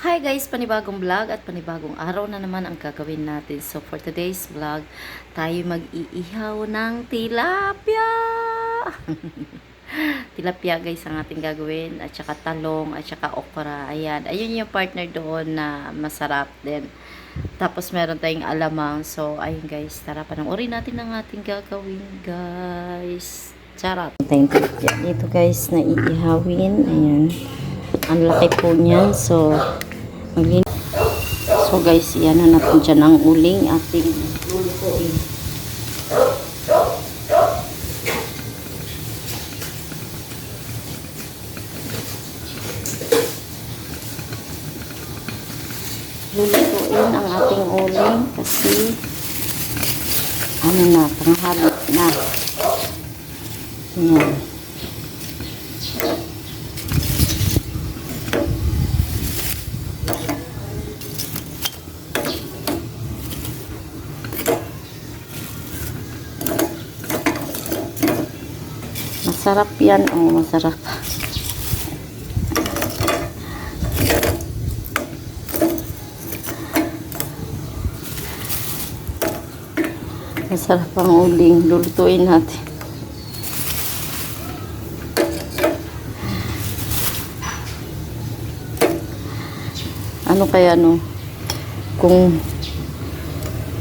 Hi guys, panibagong vlog at panibagong araw na naman ang gagawin natin. So for today's vlog, tayo mag-iihaw ng tilapia. tilapia guys ang ating gagawin at saka talong at saka okra. Ayan, ayun yung partner doon na masarap din. Tapos meron tayong alamang. So ayun guys, tara panoorin natin ang ating gagawin guys. Charot. Tayong tilapia dito guys na iihawin. Ayan. Ang laki po niyan. So maglin So guys, yan na natin dyan ang uling ating lulutuin. Lulutuin ang ating uling kasi ano na, panghalo na. Yan. Masarap yan. Oh, masarap. Masarap ang uling. Lulutuin natin. Ano kaya no? Kung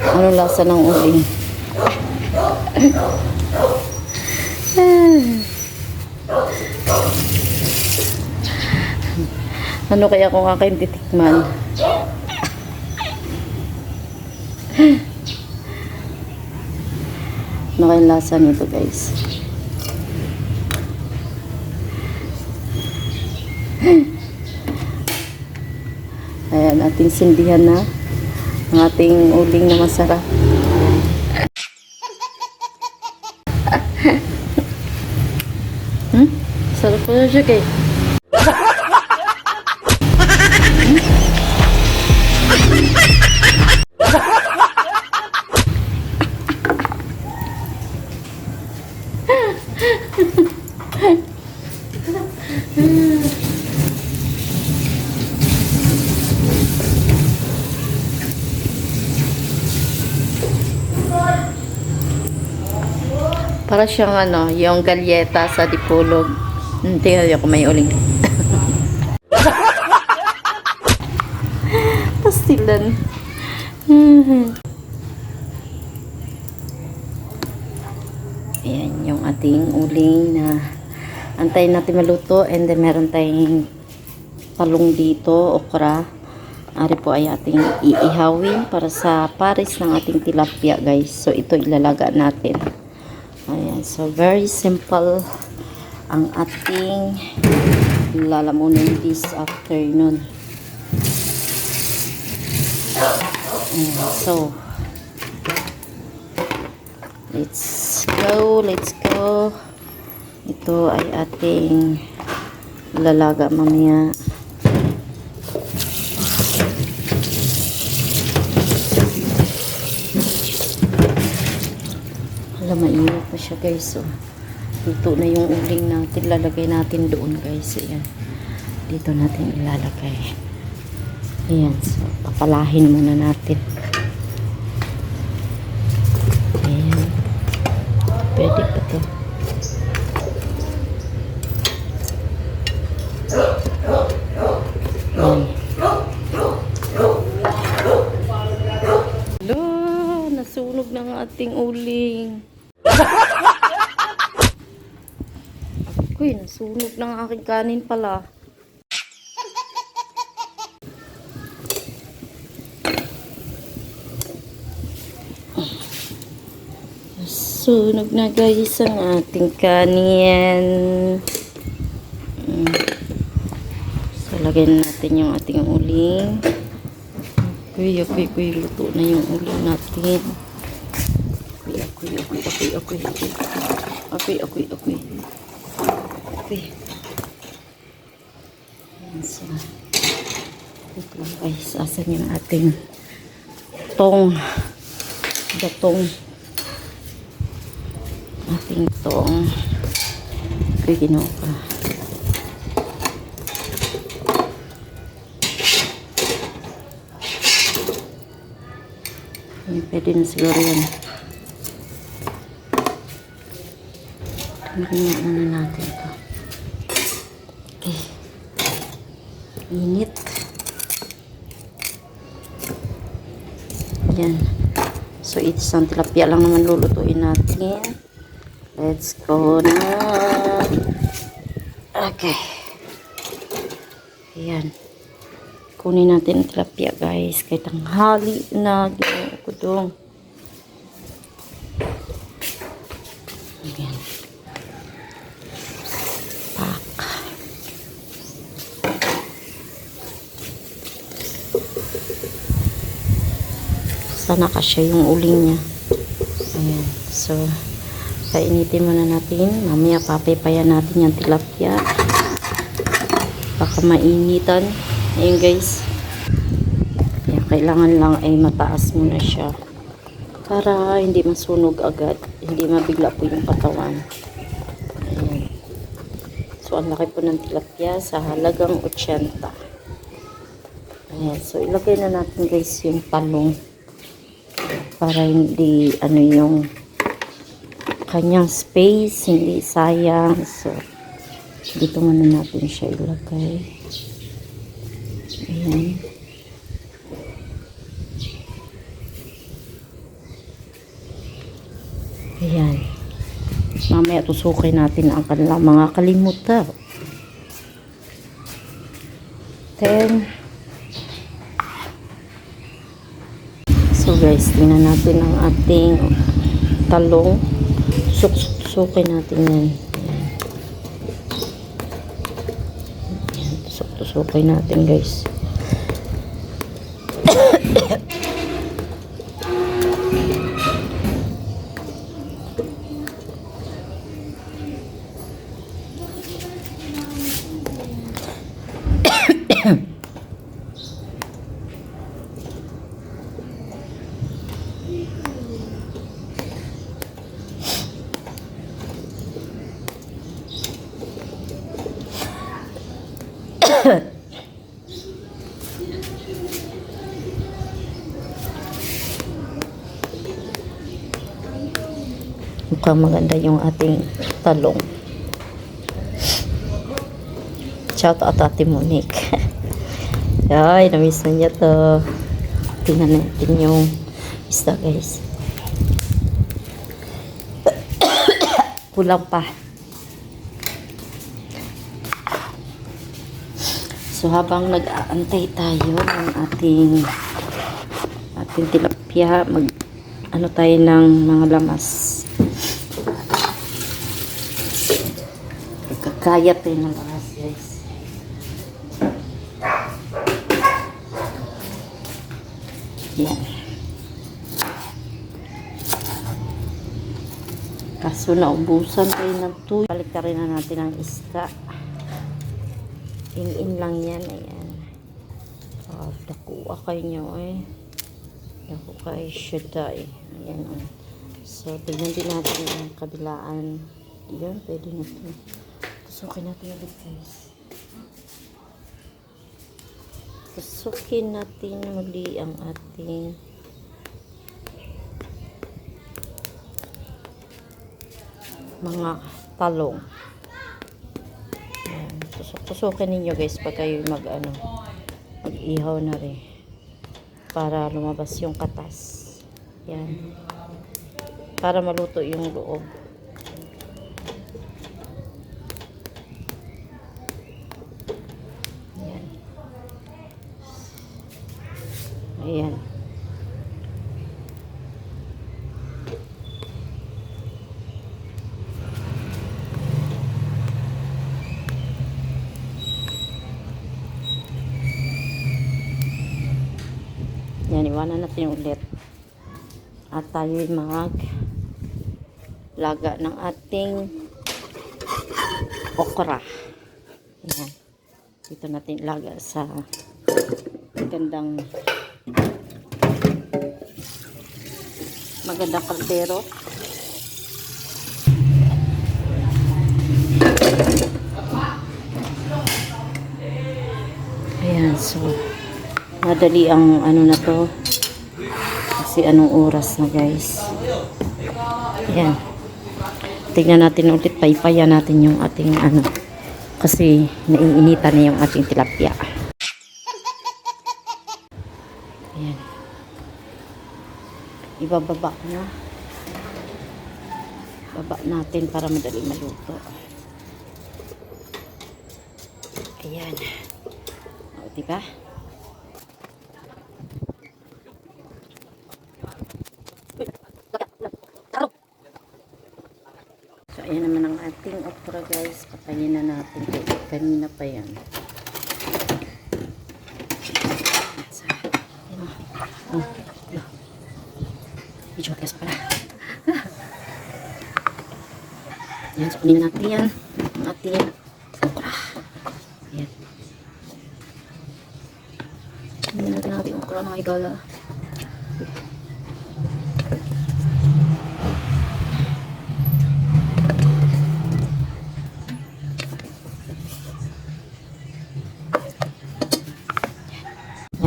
ano lasa ng uling? Ano kaya kung aking titikman? Ano kaya lasa nito guys? Ayan, ating sindihan na ang ating uling na masarap. Hmm? Sarap po siya kay. Para siyang ano, yung galyeta sa dipolog. Hindi, ako may uling. Pastilan. Ayan yung ating uling na antayin natin maluto and then meron tayong talong dito, okra. Ari po ay ating iihawin para sa pares ng ating tilapia guys. So ito ilalaga natin. Ayan, so very simple ang ating lalamunin this afternoon. Ayan, so let's go, let's go. Ito ay ating lalaga mamaya. Alam, mainit pa siya guys. So, luto na yung uling natin. Lalagay natin doon guys. Ayan. Dito natin ilalagay. Ayan. So, papalahin muna natin. Ayan. Pwede pa to. Ayan. Lo, nasunog ng ating uling. Uy, ng aking kanin pala. Nasunog na guys ang ating kanin. Mm. So, lagyan natin yung ating uling. Kuy, kuy, kuy, luto na yung uling natin. Kuy, kuy, kuy, kuy, kuy, kuy. Kuy, kuy, kuy. Kuy. Ayan So, wait lang guys. Asan yung ating tong datong ating tong ay ginawa ka. Ay, pwede na siguro yan. Tingnan na natin ito. Init. Yan. So, isang tilapia lang naman lulutuin natin. Let's go na. Okay. Ayan. Kunin natin ang tilapia, guys. Kahit ang hali na ginawa ko doon. Sana kasya yung uling niya. Ayan. So, painitin muna natin. Mamaya papayapan natin yung tilapia. Baka mainitan. Ayan guys. Ayan, kailangan lang ay mataas muna siya. Para hindi masunog agad. Hindi mabigla po yung katawan. Ayan. So, ang laki po ng tilapia sa halagang 80. Ayan. So, ilagay na natin guys yung talong para hindi ano yung kanyang space, hindi sayang. So, dito muna natin siya ilagay. Ayan. Ayan. Mamaya tusukin natin ang kanilang mga kalimutan. Then, So guys, tingnan natin ang ating talong. Suk-sukin natin yan. Tusok-tusukin natin guys. Mukhang maganda yung ating talong. Shout out Ate Monique. Ay, namiss na niya to. Tingnan natin yung isda guys. Kulang pa. So habang nag-aantay tayo ng ating ating tilapia, mag ano tayo ng mga lamas. Kakaya tayo ng lamas guys. Yan. Kaso naubusan tayo ng tuyo. Balik ka rin na natin ang isda. In-in lang yan. Ayan. Oh, dakuha kayo nyo eh. Daku kayo siya eh. Ayan. Oh. So, tignan din natin ang kabilaan. Yan, pwede na ito. Tusukin natin ulit guys. Tusukin natin muli ang ating mga talong. Ayan. Tusok-tusukin ninyo guys pag kayo mag ano, mag-ihaw na rin. Para lumabas yung katas. Yan. Para maluto yung loob. Ayan. Ayan. Yan, iwanan natin ulit. At tayo mag laga ng ating okra. Yan. Dito natin laga sa magandang magandang kaldero. Ayan, so madali ang ano na to kasi anong oras na guys. Ayan. Tignan natin ulit, paypayan natin yung ating ano. Kasi naiinitan na yung ating tilapia. Ayan. Ibababa na. Baba natin para madali maluto. Ayan. O, diba? So, ayan naman ang ating okra guys. Patayin na natin. Kaya kanina pa yan. Ayan. Oh. Medyo matigas pala. Ayan, so kunin na natin yan. Ang ating okra. Ayan. Kunin natin ang ating okra mga igala. Yan,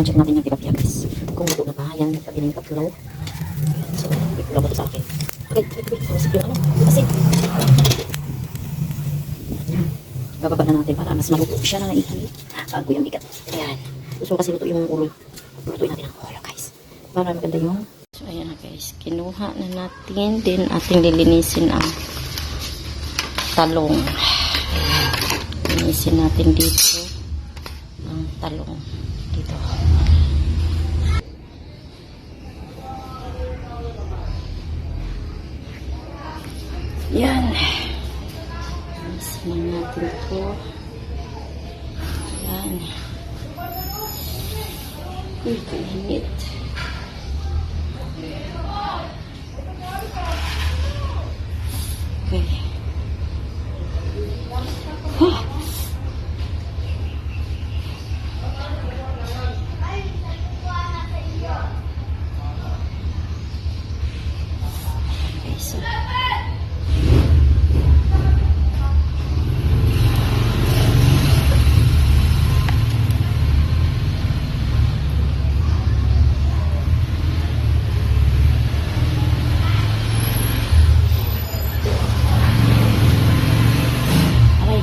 check natin yung tilapia guys. Kung luto na ba, yan, sabi na yung. Ayan, so, ba ito sa akin? Okay, wait, wait, masip yung ano. Ayan, bababa na natin para mas maluto siya na naiki. Bago yung bigat. Ayan. Gusto ko kasi luto yung ulo. Lutuin natin ang ulo guys. Para maganda yung So, ayan na guys. Kinuha na natin. Then, ating lilinisin ang talong. Linisin natin dito Linisin natin ito. Yan. Uy, kainit. Okay.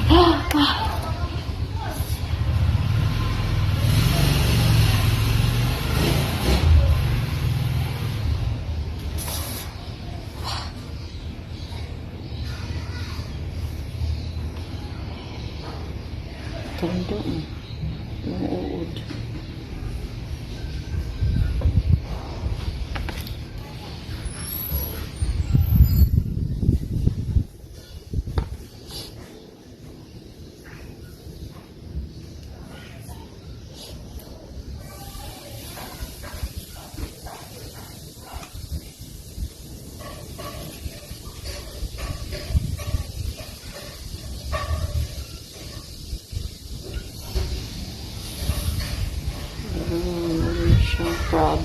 啊啊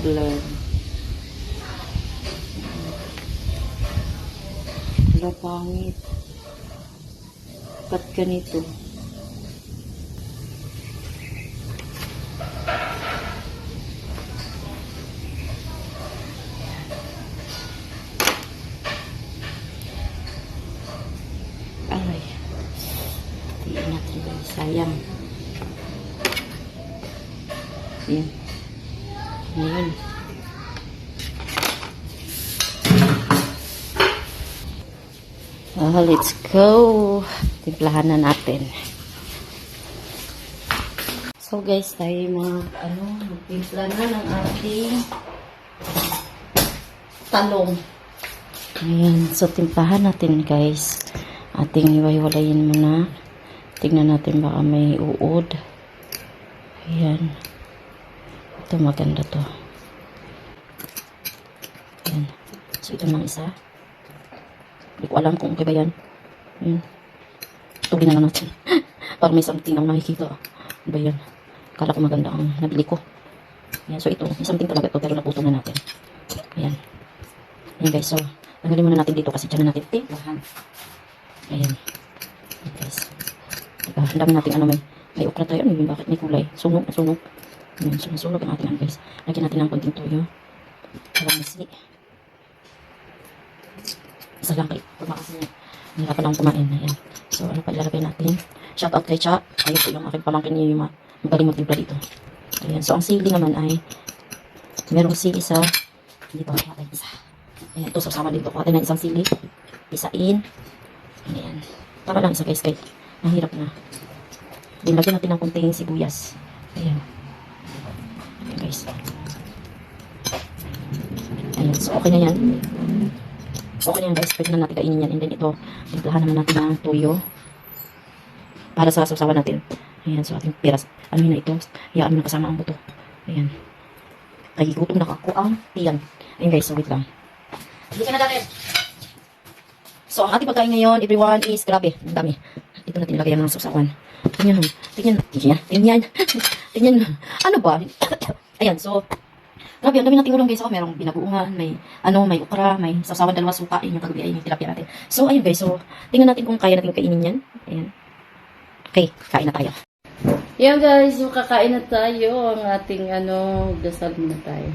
problem. Wala pangit. Ba't ganito? Aray. Tiin natin guys. Sayang. Yan. Ngayon. Go. Timplahan na natin. So guys, tayo mga ano, magtimpla na ng ating talong. Ayan. So, timplahan natin guys. Ating iwahiwalayin muna. Tingnan natin baka may uod. Ayan. Ito maganda to. Ayan. So, ito naman isa. Hindi ko alam kung okay ba yan. Ayan. Tugin na natin. Para may something ang nakikita. Ano ba yan? Kala ko maganda ang nabili ko. Ayan. So, ito. May something talaga ito. Pero naputo na natin. Ayan. Ayan guys. So, tanggalin muna natin dito kasi dyan na natin timplahan. Ayan. Ayan guys. Diba? Ang dami natin ano may may okra tayo. Ano? Bakit may kulay? Sunog sunog. Ayan. So, nasunog ang ating ano guys. Lagyan natin ng konting toyo. Kalamansi. Isa lang kay tumakas niya. Nahirapan akong kumain. Ayan. So, ano pa ilalagay natin? Shout out kay Cha. Ayun po yung aking pamangkin niya yung ma- magaling magtimpla dito. Ayan. So, ang sili naman ay merong sili sa dito. Natin isa. Ayan. Ito, sasama dito. Kuha tayo ng isang sili. Isain. Ayan. Tama lang isa guys. Kay mahirap na. Then, lagyan natin ng kunting sibuyas. Ayan. Ayan guys. Ayan. So, okay na yan. Okay na yan guys. Pwede na natin kainin yan. And then ito, timplahan naman natin ng toyo. Para sa sausawan natin. Ayan. So, ating piras. Ano na ito? Hayaan mo na kasama ang buto. Ayan. Kaya gutom na ako ang tiyan. Ayan guys. So, wait lang. Ka na dati. So, ang ating pagkain ngayon, everyone, is grabe. Ang dami. Dito natin ilagay ang mga sausawan. Tingnan. Tingnan. Tingnan. Tingnan. Tingnan. Ano ba? Ayan. So, Grabe, ang dami nating ulam guys. Ako, merong binaguungan, may ano, may ukra, may sasawan dalawa suka, yun yung kagabi ay yung tilapia natin. So, ayun guys. So, tingnan natin kung kaya natin kainin yan. Ayan. Okay, kain na tayo. Yan guys, yung kakain na tayo. Ang ating ano, dasal muna tayo.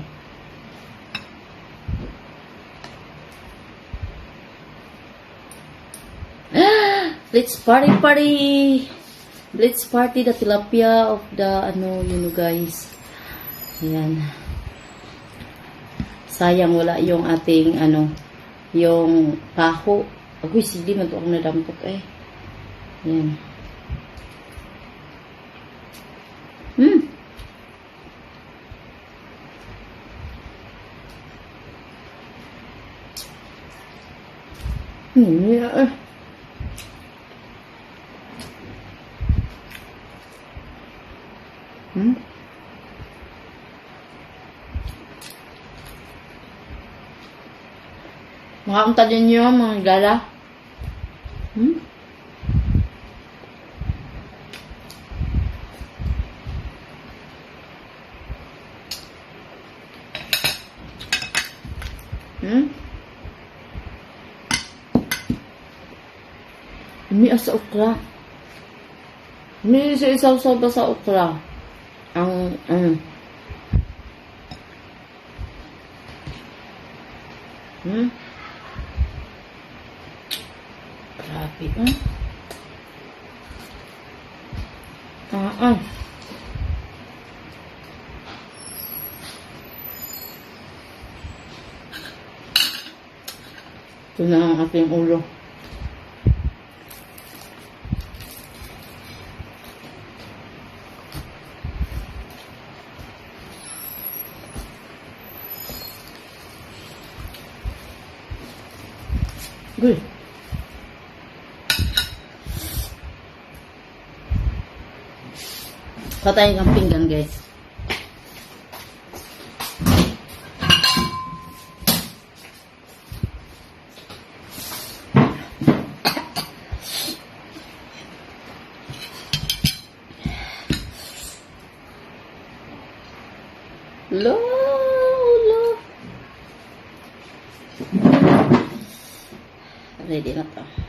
Let's party party! Let's party the tilapia of the ano, you know guys. Ayan. Sayang wala yung ating ano, yung taho. Agoy, sige man to ako nadampot eh. Ayan. Hmm. Hmm, yeah. eh. Hmm? Makakunta din nyo, mga gala. Hmm? Hmm? Hindi sa ukra. Hindi sa isaw-saw ba sa ukra? Ang, ano? Hmm? Grabe, hmm? Ah, ah. Ito na ang ating ulo. Patayin ang pinggan, guys. Lo, lo. Ready na to.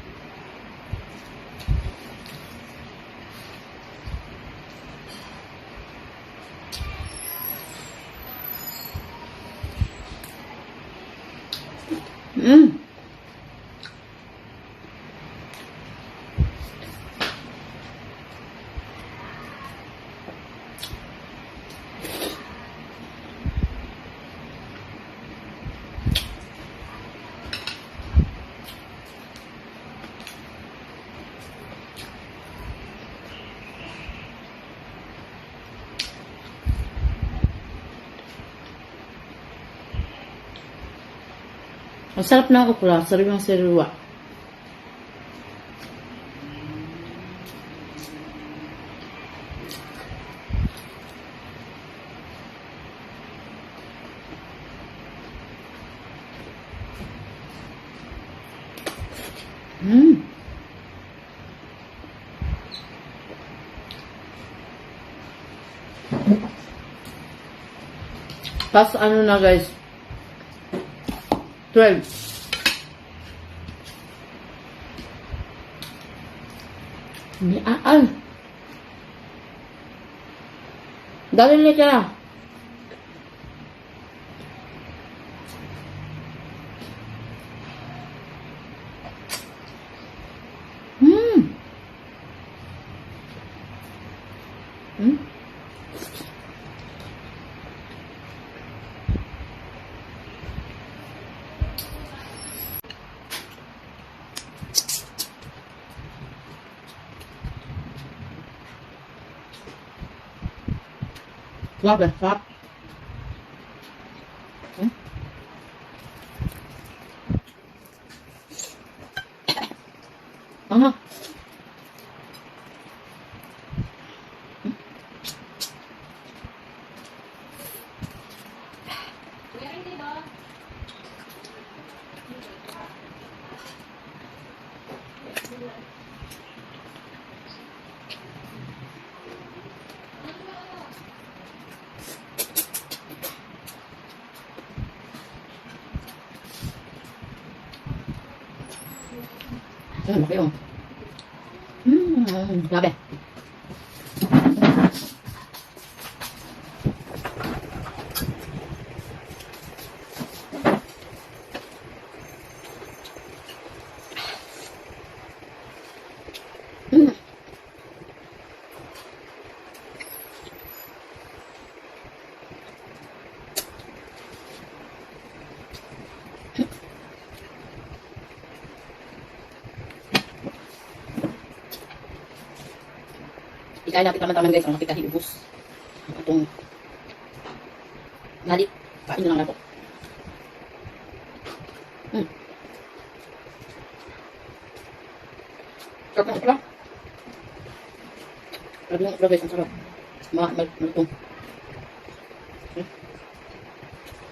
Ang sarap ng okra, sariwang sariwa. Mm. Tapos ano na guys, 12. Ni aan. Dali ka. Grabe, sarap. Hmm? Ano? Ano kayo? Mmm, grabe. Mm. Ikain natin naman guys ang napikahi ubus. Ang atong galit. Kain na lang ako. Hmm. Sarap ng okra. Sarap ng okra guys, ang sarap. Ma mal malutong. Hmm.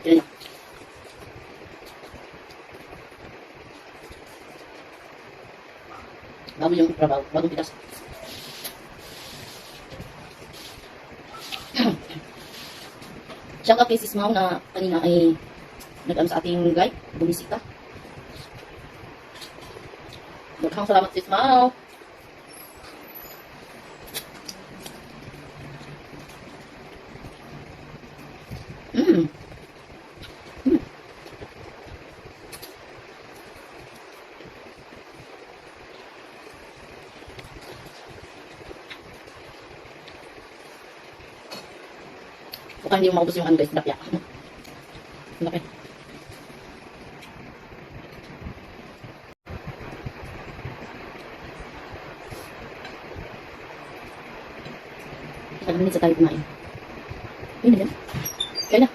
Yan niya. Bago yung okra, bago, bagong pitas. Shout out kay Sis Mau na kanina ay nag-ano sa ating guide, bumisita. Daghang salamat Sis Mau. Mukhang hindi maubos yung ano guys. Ang Laki. Minutes na tayo kumain. Yun na yan. Kaya na.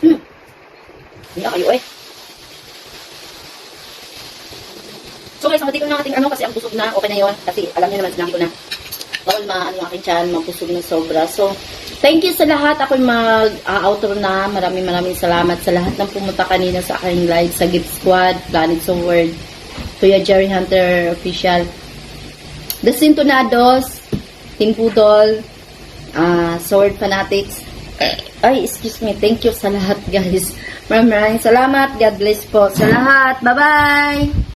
Hmm. Na kayo eh. So guys, mamatid ko na ang ating ano kasi ang busog na, okay na yun. Kasi alam niyo naman, sinabi ko na, bawal maano yung aking tiyan, mabusog ng sobra. So, thank you sa lahat. Ako'y mag-outro na. Maraming maraming salamat sa lahat ng pumunta kanina sa aking live sa Gift Squad, Planet So World, Kuya Jerry Hunter Official, The Sintonados, Team Pudol, ah Sword Fanatics, ay, excuse me. Thank you sa lahat, guys. Maraming salamat. God bless po sa lahat. Bye-bye!